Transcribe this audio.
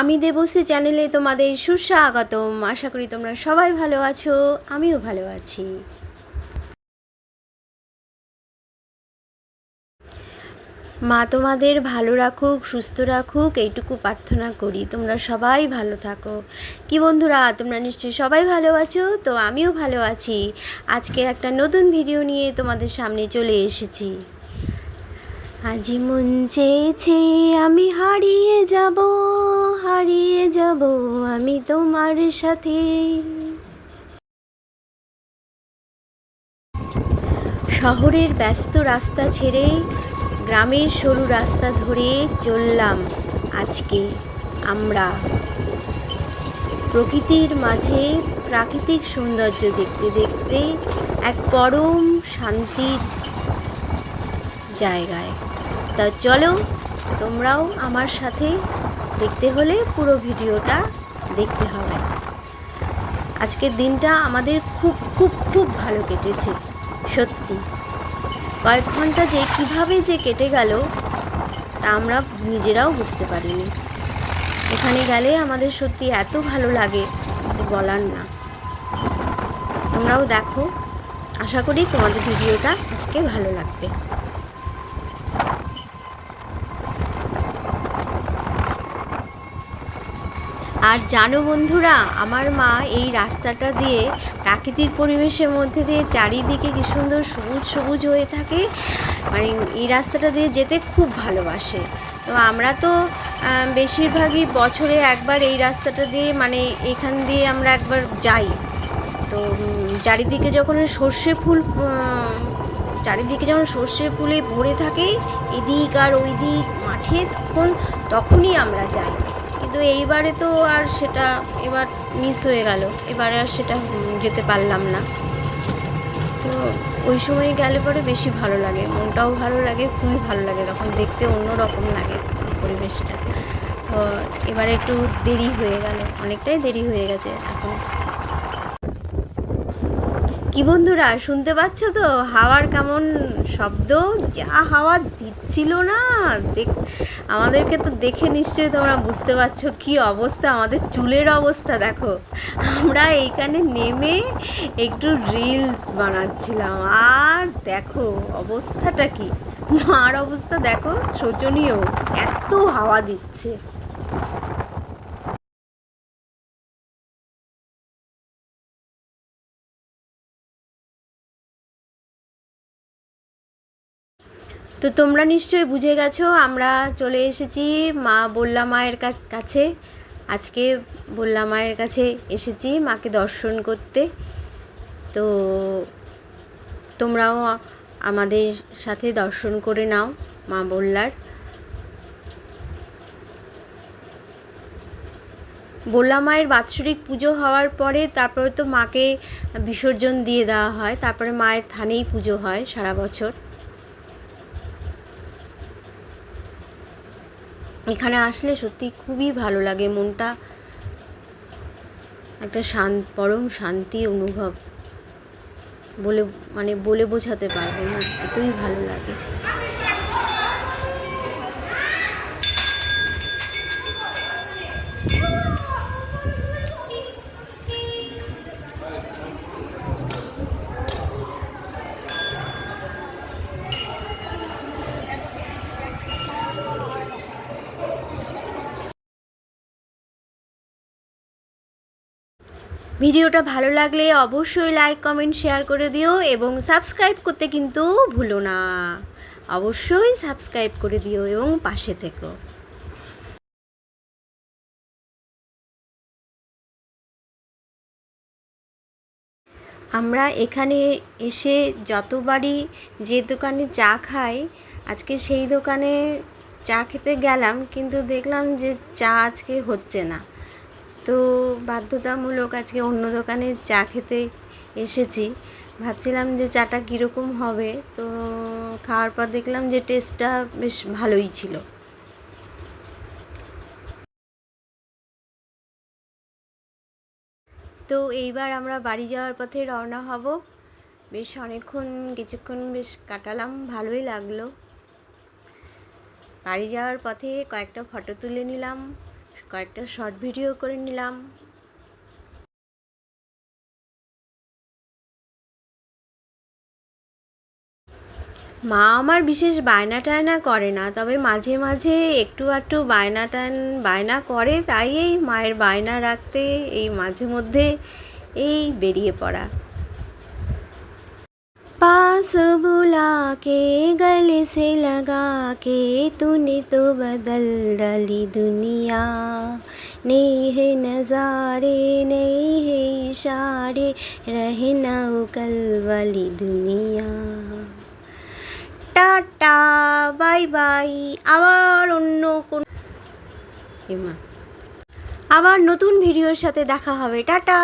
আমি দেবশ্রী চ্যানেলে তোমাদের সুস্বাগতম। আশা করি তোমরা সবাই ভালো আছো, আমিও ভালো আছি। মা তোমাদের ভালো রাখুক, সুস্থ রাখুক, এইটুকু প্রার্থনা করি। তোমরা সবাই ভালো থাকো। কি বন্ধুরা, তোমরা নিশ্চয়ই সবাই ভালো আছো? তো আমিও ভালো আছি। আজকে একটা নতুন ভিডিও নিয়ে তোমাদের সামনে চলে এসেছি। আজি মন চেয়েছে আমি হারিয়ে যাব। হারিয়ে যাব আমি তোমার সাথে। শহরের ব্যস্ত রাস্তা ছেড়ে গ্রামের সরু রাস্তা ধরে চললাম আজকে আমরা। প্রকৃতির মাঝে প্রাকৃতিক সৌন্দর্য দেখতে দেখতে এক পরম শান্তির জায়গায়। তা চলো তোমরাও আমার সাথে দেখতে হলে পুরো ভিডিওটা দেখতে হবে। আজকের দিনটা আমাদের খুব খুব খুব ভালো কেটেছে, সত্যি। কয়েক ঘণ্টা যে কীভাবে যে কেটে গেল, তা আমরা নিজেরাও বুঝতে পারিনি। এখানে গেলে আমাদের সত্যি এত ভালো লাগে যে বলার না। তোমরাও দেখো, আশা করি তোমাদের ভিডিওটা আজকে ভালো লাগবে। আর জানো বন্ধুরা, আমার মা এই রাস্তাটা দিয়ে প্রাকৃতিক পরিবেশের মধ্যে দিয়ে চারিদিকে কি সুন্দর সবুজ সবুজ হয়ে থাকে। মানে এই রাস্তাটা দিয়ে যেতে খুব ভালোবাসে। তো আমরা তো বেশিরভাগই বছরে একবার এই রাস্তাটা দিয়ে মানে এখান দিয়ে আমরা একবার যাই। তো চারিদিকে যখন সর্ষে ফুল চারিদিকে যখন সর্ষে ফুলে ভরে থাকে, এদিক আর ওই দিক মাঠে, তখন, তখনই আমরা যাই। কিন্তু এইবারে তো আর সেটা এবার মিস হয়ে গেল। এবারে আর সেটা যেতে পারলাম না। তো ওই সময় গেলে পরে বেশি ভালো লাগে। মনটাও ভালো লাগে, খুবই ভালো লাগে। তখন দেখতে অন্য রকম লাগে পরিবেশটা। তো এবারে একটু দেরি হয়ে গেল। অনেকটাই দেরি হয়ে গেছে। এখন কি বন্ধুরা, শুনতে পাচ্ছ তো? হাওয়ার কেমন শব্দ? যা হাওয়া দিচ্ছিল না। দেখ, আমাদেরকে তো দেখে নিশ্চয়ই তোমরা বুঝতে পারছ কি অবস্থা, আমাদের চুলের অবস্থা, দেখো। আমরা এইখানে নেমে একটু রিলস বানাচ্ছিলাম। আর দেখো, অবস্থাটা কি? মার অবস্থা দেখো, শোচনীয়। এত হাওয়া দিচ্ছে। তো তোমরা নিশ্চয়ই বুঝে গেছো, আমরা চলে এসেছি মা বললা মায়ের কাছ- আজকে বললা মায়ের কাছে এসেছি মাকে দর্শন করতে। তো তোমরাও আমাদের সাথে দর্শন করে নাও মা বললার। বললা মায়ের বাৎসরিক পুজো হওয়ার পরে তারপরে তো মাকে বিসর্জন দিয়ে দেওয়া হয়, তারপরে মায়ের থানেই পুজো হয় সারা বছর। এখানে আসলে সত্যি খুবই ভালো লাগে। মনটা একটা শান্ত পরম শান্তি অনুভব বলে মানে বলে বোঝাতে পারব না, এতই ভালো লাগে। ভিডিওটা ভালো লাগলে অবশ্যই লাইক কমেন্ট শেয়ার করে দিও এবং সাবস্ক্রাইব করতে কিন্তু ভুলো না। অবশ্যই সাবস্ক্রাইব করে দিও এবং পাশে থেকো। আমরা এখানে এসে যতবারই যে দোকানে চা খাই, আজকে সেই দোকানে চা খেতে গেলাম, কিন্তু দেখলাম যে চা আজকে হচ্ছে না। তো বাধ্যতামূলক আজকে অন্য দোকানে চা খেতে এসেছি। ভাবছিলাম যে চাটা কীরকম হবে, তো খাওয়ার পর দেখলাম যে টেস্টটা বেশ ভালোই ছিল। তো এইবার আমরা বাড়ি যাওয়ার পথে রওনা হব। বেশ অনেকক্ষণ, কিছুক্ষণ বেশ কাটালাম, ভালোই লাগল। বাড়ি যাওয়ার পথে কয়েকটা ফটো তুলে নিলাম, কয়েকটা শর্ট ভিডিও করে নিলাম। মা আমার বিশেষ বায়না টায়না করে না তবে মাঝে মাঝে একটু একটু বায়না টান বায়না করে তাই এই মায়ের বায়না রাখতে এই মাঝে মধ্যে এই বেরিয়ে পড়া पास बुला के गले से लगा के तूने तो बदल डाली दुनिया नहीं है नज़ारे नहीं है इशारे रहना वो कल वाली दुनिया Tata bye bye. আবার অন্য কোন আবার নতুন ভিডিওর সাথে দেখা হবে। টাটা।